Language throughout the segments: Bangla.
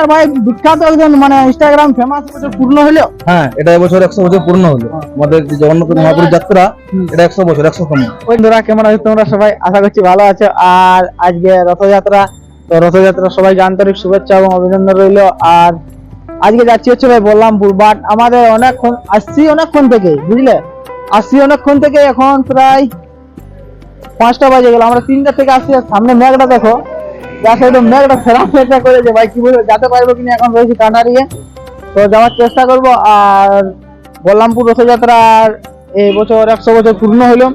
আর ভাই বিখ্যাত একজন মানে ইনস্টাগ্রাম ফেমাস বছর পূর্ণ হলো হ্যাঁ এটা এবছর একশো বছর পূর্ণ হলো। আমাদের যে জগন্নাথ মহাপুরীর যাত্রা এটা একশো বছর একশো বন্ধুরা কেমন আছো তোমরা সবাই? আশা করছি ভালো আছো। আর আজকে রথযাত্রা তো রথযাত্রা সবাইকে আন্তরিক শুভেচ্ছা এবং অভিনন্দন রইল। আর আজকে যাচ্ছি হচ্ছে ভাই বললামপুর বাট আমাদের অনেকক্ষণ আসছি অনেকক্ষণ থেকে বুঝলে? আসছি অনেকক্ষণ থেকে এখন প্রায় পাঁচটা বাজে গেল। আমরা তিনটা থেকে আসছি সামনে মেঘটা দেখো। যার সাইডে মেঘটা ফেরা চেষ্টা করেছে ভাই কি বলব, যেতে পারব কিনা এখন রয়েছি কানারিয়ে তো যাওয়ার চেষ্টা করব আর বললামপুর রথযাত্রার এই বছর একশো বছর পূর্ণ হলো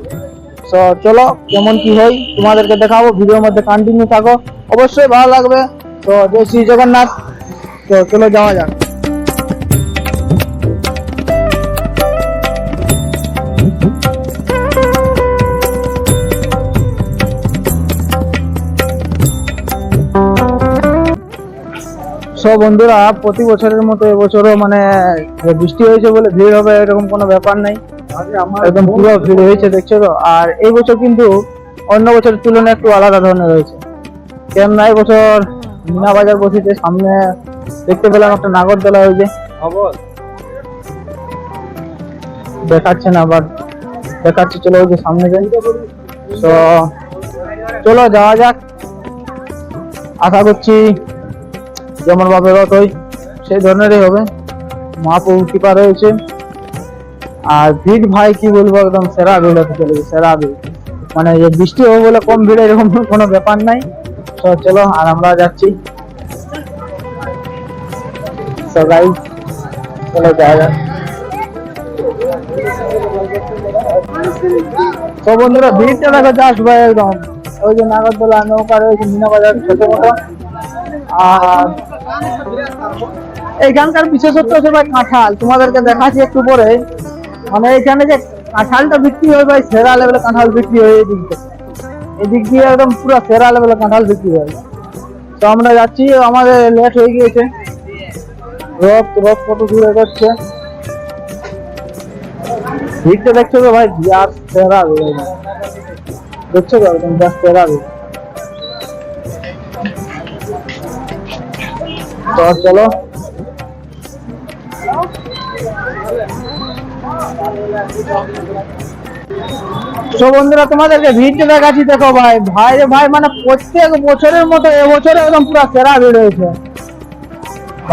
তো চলো, কেমন কি হয় তোমাদেরকে দেখাবো, ভিডিওর মধ্যে কন্টিনিউ থাকো। অবশ্যই ভালো লাগবে। তো জয় শ্রী জগন্নাথ। তো চলো যাওয়া যাক। সব বন্ধুরা প্রতি বছরের মতো এবছরও মানে বৃষ্টি হয়েছে বলে ভিড় হবে এরকম কোনো ব্যাপার নাই। একদম পুরো ভিড় হয়েছে দেখছ তো? আর এই বছর কিন্তু অন্য বছরের তুলনায় একটু আলাদা ধরনের রয়েছে কেননা এই বছর মিনা বাজার বসেছে সামনে দেখতে পেলাম একটা নাগরদোলা হয়েছে। দেখাচ্ছে না আবার দেখাচ্ছে চলো ওই যে সামনে যাই তো চলো যাওয়া যাক। আশা করছি যেমন ভাবে রথ হয়, সেই ধরনেরই হবে। মহাপ্রভু কৃপা রয়েছে আর ভিড় ভাই, কি বলব, একদম সেরা ভিড় হতে চলেছে, সেরা ভিড় মানে যে বৃষ্টি হবে বলে কম ভিড়, এরকম কোনো ব্যাপার নাই। তো চলো, আর আমরা যাচ্ছি। তো গাইজ চলো যাওয়া যাক। তো বন্ধুরা, ভিড়টা দেখো যাস ভাই, একদম। ওই যে নাগরদোলা নৌকা রয়েছে মিনা বাজার ছোট মোটো। আর এইখানকার বিশেষত্ব হচ্ছে ভাই কাঁঠাল। তোমাদেরকে দেখাচ্ছি একটু পরে। মানে এখানে যে কাঁঠালটা বিক্রি হয় ভাই, সেরা লেভেলে কাঁঠাল বিক্রি হয় এই দিক থেকে এই দিক দিয়ে একদম পুরো সেরা লেভেলে কাঁঠাল বিক্রি হয়। তো আমরা যাচ্ছি, আমাদের লেট হয়ে গিয়েছে। রথ রথ কত দূরে যাচ্ছে ভিড়টা দেখছ তো ভাই? আর সেরা। দেখছ তো একদম সেরা তো চলো। তো বন্ধুরা, তোমাদেরকে ভিড়টা দেখাচ্ছি, দেখো ভাই। ভাই রে ভাই মানে প্রত্যেক বছরের মতো এবছরে একদম পুরো সেরা ভিড় হয়েছে।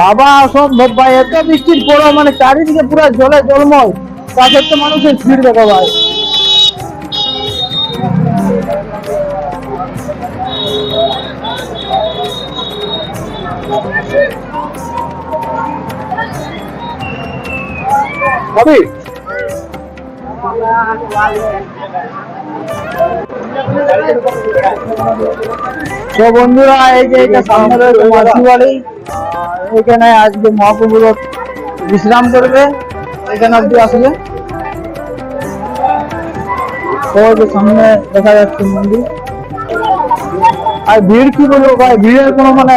বাবা অসম্ভব ভাই, এত বৃষ্টির পরও মানে চারিদিকে পুরো জলে জলমল। তা সত্ত্বেও মানুষের ভিড়, দেখো ভাই। ভাবি। তো বন্ধুরা, এই যে এটা সামনে রয়েছে মাসি এখানে আজকে মহাপ্রভু বিশ্রাম করবে, এখানে অব্দি আসবে। সামনে দেখা যাচ্ছে মন্দির। আর ভিড় কি বলব ভাই? ভিড়ের কোনো মানে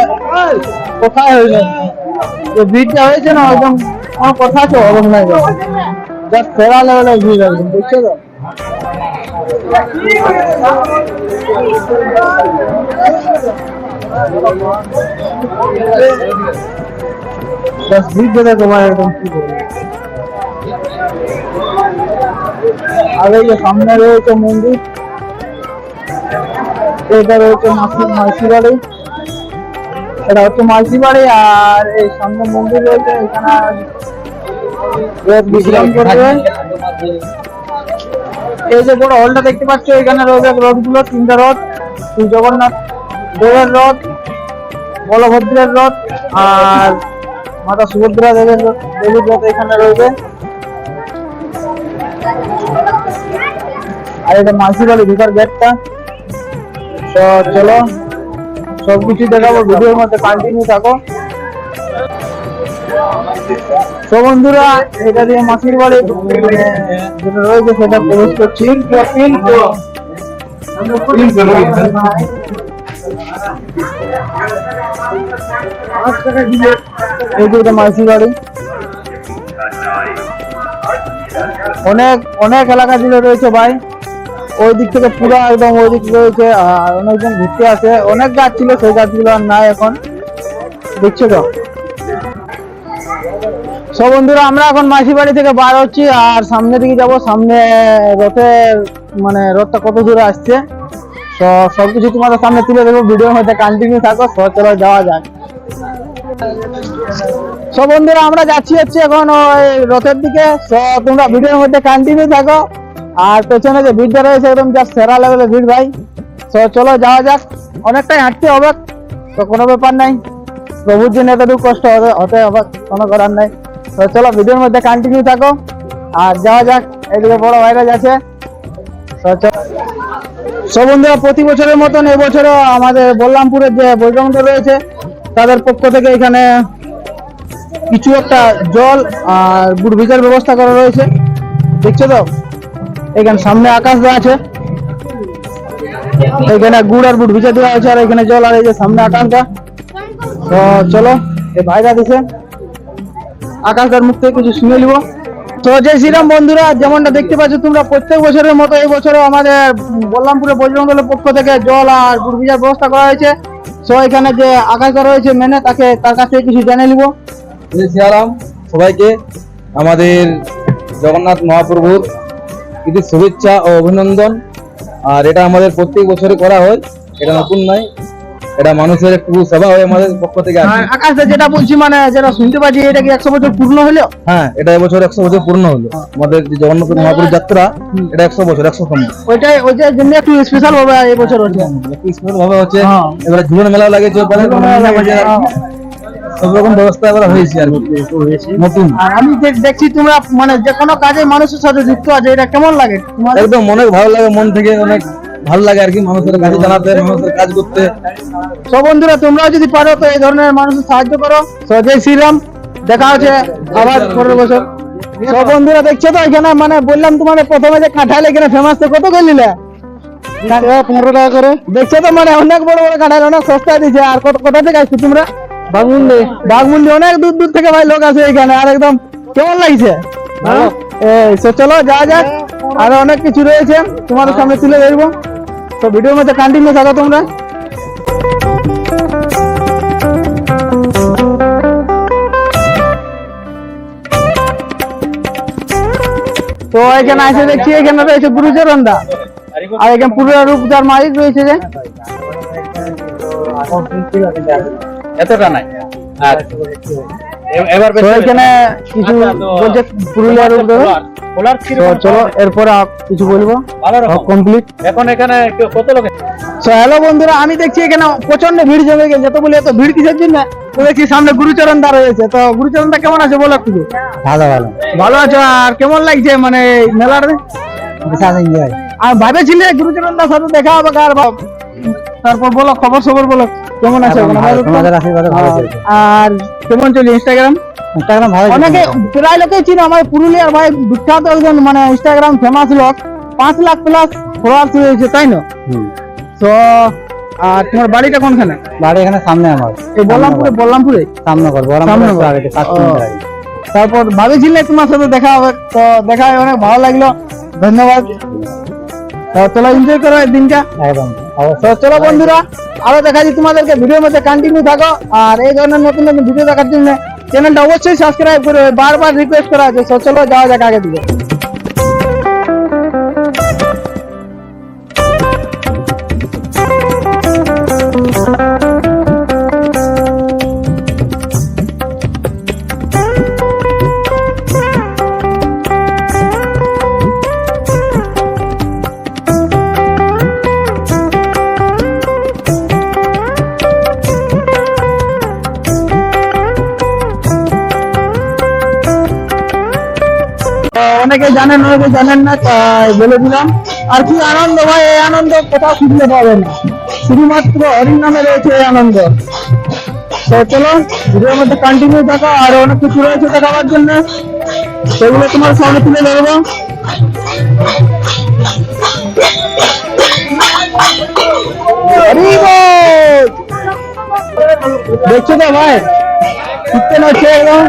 কোথায় হয়েছে? ভিড়টা হয়েছে না? একদম কোনো কথা আছে অবস্থা নাই। জাস্ট সেরা লেভেলের ভিড় একদম দেখছ তো? জাস্ট ভিড় দেখো ভাই একদম কি যে সামনে রয়েছে মন্দির। এটা রয়েছে মাসির মাসি বাড়ি। এটা হচ্ছে মাসি বাড়ি আর এই সামনে মন্দির রয়েছে এখানে বিশ্রাম করবে এই যে বড় হলটা দেখতে পাচ্ছ, এখানে রয়েছে রথগুলো তিনটা রথ, শ্রী জগন্নাথ দেবের রথ, বলভদ্রের রথ আর মাতা সুভদ্রা দেবের দেবীর রথ এখানে রয়েছে। আর এটা মাসি বাড়ি ঢুকার গেটটা তো চলো। সবকিছু দেখাবো, ভিডিওর মধ্যে কন্টিনিউ থাকো। তো বন্ধুরা, এটা দিয়ে মাসির বাড়ি মানে যেটা রয়েছে সেটা প্রবেশ করছি। অনেক অনেক এলাকা জুড়ে রয়েছে ভাই। ওই দিক থেকে পুরো একদম ওই দিক রয়েছে আর অনেকজন ঘুরতে আসে। অনেক গাছ ছিল, সেই গাছগুলো আর নাই এখন। দেখছ তো? সব বন্ধুরা, আমরা এখন মাসি বাড়ি থেকে বার হচ্ছি, আর সামনের দিকে যাব। সামনে রথের মানে রথটা কত দূরে আসছে, তো সবকিছু তোমাদের সামনে তুলে দেবো ভিডিওর মধ্যে কন্টিনিউ থাকো চলো যাওয়া যাক। সব বন্ধুরা, আমরা যাচ্ছি হচ্ছে এখন ওই রথের দিকে। তো তোমরা ভিডিওর মধ্যে কন্টিনিউ থাকো। আর পেছনে যে ভিড়টা রয়েছে একদম যা সেরা লেভেলের ভিড় ভাই। তো চলো যাওয়া যাক। অনেকটাই হাঁটতে হবে। তো কোনো ব্যাপার নাই। প্রভুর জন্য এতটুকু কষ্ট হবে হতে হবে। কোনো করার নাই। তো চলো, ভিডিওর মধ্যে কন্টিনিউ থাকো। আর যাওয়া যাক। এদিকে বড় ভাইরা যাচ্ছে। তো সব বন্ধুরা, প্রতি বছরের মতন এবছরও আমাদের বল্লামপুরের যে বৈরমটা রয়েছে, তাদের পক্ষ থেকে এখানে কিছু একটা জল আর গুড় ভিজার ব্যবস্থা করা রয়েছে। দেখছ তো? এখানে সামনে আকাশ দেওয়া আছে। এখানে গুড় আর গুড় ভিজা দেওয়া আছে আর এখানে জল আর এই যে সামনে আকাশটা। তো চলো এই ভাইরা দিছে। আকাশটার মুখ থেকে কিছু শুনে নিব। তো জয় শ্রীরাম বন্ধুরা, যেমনটা দেখতে পাচ্ছ তোমরা, প্রত্যেক বছরের মতো এই বছরও আমাদের বল্লামপুরে বজরং দলের পক্ষ থেকে জল আর গুড় ভিজার ব্যবস্থা করা হয়েছে। তো এখানে যে আকাশটা রয়েছে মেনে তাকে, তার কাছ থেকে কিছু জেনে নিব। সিয়ারাম সবাইকে, আমাদের জগন্নাথ মহাপ্রভুর ঈদের শুভেচ্ছা ও অভিনন্দন। আর এটা আমাদের প্রত্যেক বছরে করা হয় এটা নতুন নয় এটা মানুষের একটু সেবা হয় আমাদের পক্ষ থেকে আর কি। যেটা বলছি মানে যেটা শুনতে পাচ্ছি এটা কি একশো বছর পূর্ণ হলো? হ্যাঁ এটা এবছর একশো বছর পূর্ণ হলো। আমাদের যে জগন্নাথ মহাপ্রভুর যাত্রা এটা একশো বছর একশো তম ওইটাই ওই যে জন্য একটু স্পেশাল ভাবে এই বছর হচ্ছে। স্পেশাল ভাবে হচ্ছে। হ্যাঁ। এবারে ঝুলন মেলা লাগেছে ওখানে সব রকম ব্যবস্থা এবার হয়েছে আর নতুন। আর আমি দেখছি তোমরা মানে যে কোনো কাজে মানুষের সাথে যুক্ত আছে এটা কেমন লাগে? একদম অনেক ভালো লাগে মন থেকে অনেক ভালো লাগে আর কি মানুষের কাছে জানাতে মানুষের কাজ করতে। সব বন্ধুরা তোমরাও যদি পারো তো এই ধরনের মানুষের সাহায্য করো। তো জয় শ্রীরাম দেখা হচ্ছে আবার পরের বছর। সব বন্ধুরা দেখছ তো এখানে মানে বললাম তোমার প্রথমে যে কাঁঠাল এখানে ফেমাস তো কত করে নিলে পনেরো টাকা করে। দেখছ তো মানে অনেক বড় বড় কাঁঠাল অনেক সস্তা দিচ্ছে আর কত কোথা থেকে আসছো তোমরা? বাঘমুন্ডি। বাঘমুন্ডি অনেক দূর দূর থেকে ভাই লোক আছে এখানে আর একদম কেমন লাগছে? তো চলো যাওয়া যাক। আর অনেক কিছু রয়েছে তোমাদের সামনে তুলে ধরবো। তো ভিডিওর মধ্যে কন্টিনিউ থাকো তোমরা। তো এখানে এসে দেখছি এখানে রয়েছে গুরুচরণ দা আর এখানে পুরো রূপ যার মালিক রয়েছে যে। এতটা নাই। এবার এখানে কিছু বলছে পুরুলিয়ার তো চলো এরপরে কিছু বলব? ভালো কমপ্লিট এখন এখানে কত লোক তো হ্যালো বন্ধুরা আমি দেখছি এখানে প্রচণ্ড ভিড় জমে গেছে। তো বলি এত ভিড় কিসের জন্য? তো দেখছি সামনে গুরুচরণ দা রয়েছে। তো গুরুচরণ দা কেমন আছে বলো একটু? ভালো ভালো। ভালো আছো? আর কেমন লাগছে মানে মেলার বিশাল এনজয় আর ভাবেছিলে গুরুচরণ দার সাথে দেখা হবে কার বাপ তারপর বলো খবর সবর বলো কেমন আছে? তোমাদের আশীর্বাদে ভালো আর- চলছে। আর কেমন চলি ইনস্টাগ্রাম ইনস্টাগ্রাম ভালো অনেকে প্রায় লোকেই চিনো আমার পুরুলিয়ার ভাই বিখ্যাত একজন মানে ইনস্টাগ্রাম ফেমাস লোক। পাঁচ লাখ প্লাস ফলোয়ার্স তাই না? তো আর তোমার বাড়িটা কোনখানে? বাড়ি এখানে সামনে আমার। এই বল্লামপুরে বল্লামপুরে? সামনে কর বড় আগে পাঁচ ও। আগে। তারপর ভাবেছিলে তোমার সাথে দেখা হবে তো দেখা অনেক ভালো লাগল। ধন্যবাদ। তো চলো এনজয় করো দিনটা। একদম। তো চলো বন্ধুরা আরও দেখা যাচ্ছে তোমাদেরকে ভিডিওর মধ্যে কন্টিনিউ থাকো। আর এই ধরনের নতুন নতুন ভিডিও দেখার জন্য চ্যানেলটা অবশ্যই সাবস্ক্রাইব করে বারবার রিকোয়েস্ট করা আছে। চলো যাওয়া যাক আগে দিকে। অনেকে জানেন অনেকে জানেন না, তাই বলে দিলাম। আর কি আনন্দ ভাই, এই আনন্দ কোথাও খুঁজতে পাবেন না। শুধুমাত্র হরিণ নামে রয়েছে এই আনন্দ। তো চলো, ভিডিওর মধ্যে কন্টিনিউ থাকো আর অনেক কিছু রয়েছে দেখাবার জন্য। সেগুলো তোমার সামনে তুলে ধরবো। দেখছ তো ভাই? কীর্তন হচ্ছে একদম।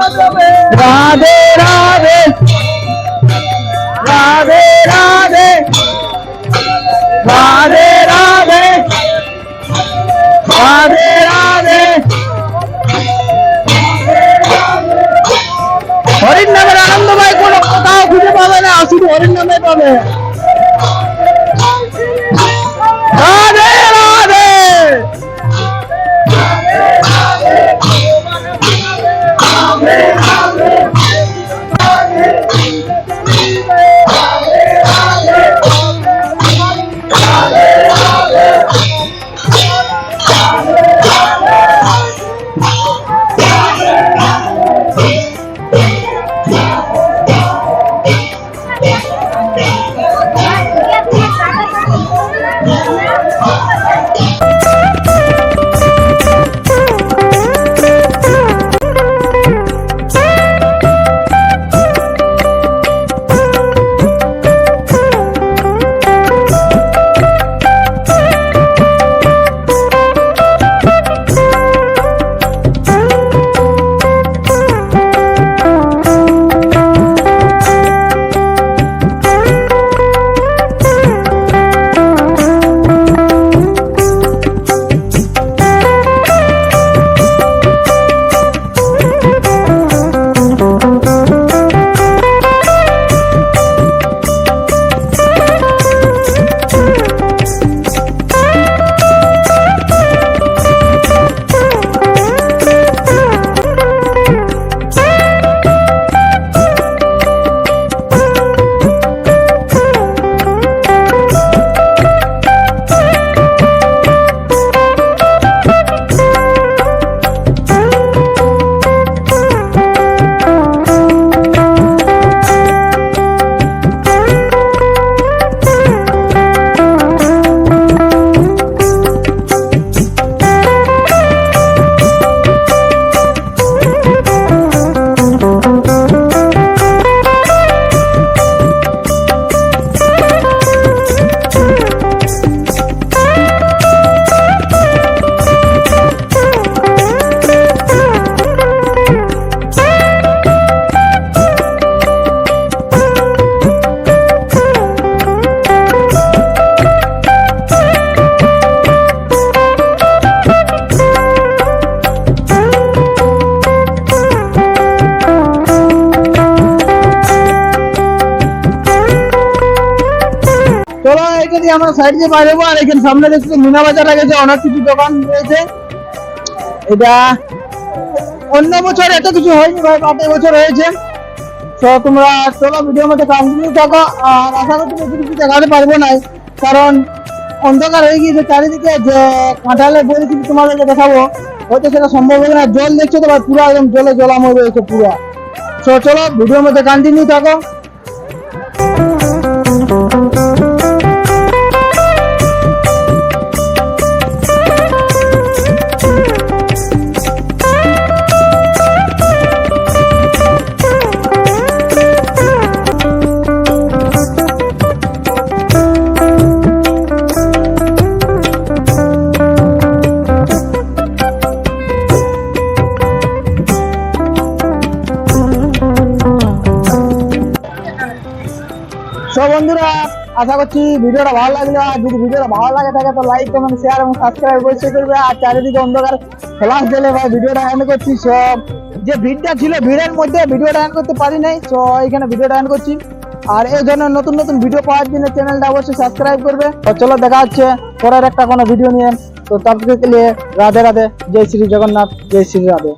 রাধে রাধে। রাধে রাধে। রাধে রাধে। রাধে রাধে। হরির নামের আনন্দময় কোনো কোথাও খুঁজে পাবে না, শুধু হরির নামে পাবে। আমরা সাইড দিয়ে বাইরে যাব আর এখানে সামনে দেখছি মিনা বাজার গেছে অনেক কিছু দোকান রয়েছে। এটা অন্য বছর এত কিছু হয়নি ভাই, পাঁচ বছর হয়েছে। তো তোমরা চলো ভিডিওর মধ্যে কন্টিনিউ থাকো, আর আশা করছি বেশি কিছু দেখাতে পারব না। কারণ অন্ধকার হয়ে গিয়েছে চারিদিকে, যে কাঁঠালের বই কিছু তোমাদেরকে দেখাবো। হয়তো সেটা সম্ভব হবে না। জল দেখছ তো ভাই, পুরো একদম জলে জলাময় রয়েছে পুরো। তো চলো ভিডিওর মধ্যে কন্টিনিউ থাকো। সব বন্ধুরা, আশা করছি ভিডিওটা ভালো লাগল। আর যদি ভিডিওটা ভালো লাগে থাকে তো লাইক কমেন্ট শেয়ার এবং সাবস্ক্রাইব অবশ্যই করবে। আর চারিদিকে অন্ধকার। ফ্লাশ দিলে ভাই, ভিডিওটা এন্ড করছি। সব যে ভিড়টা ছিল, ভিড়ের মধ্যে ভিডিওটা এন্ড করতে পারি নাই। তো এখানে ভিডিওটা এন্ড করছি। আর এই ধরনের নতুন নতুন ভিডিও পাওয়ার জন্য চ্যানেলটা অবশ্যই সাবস্ক্রাইব করবে। তো চলো, দেখা হচ্ছে পরের একটা কোনো ভিডিও নিয়ে। তো তার থেকে রাধে রাধে। জয় শ্রী জগন্নাথ, জয় শ্রী রাধে।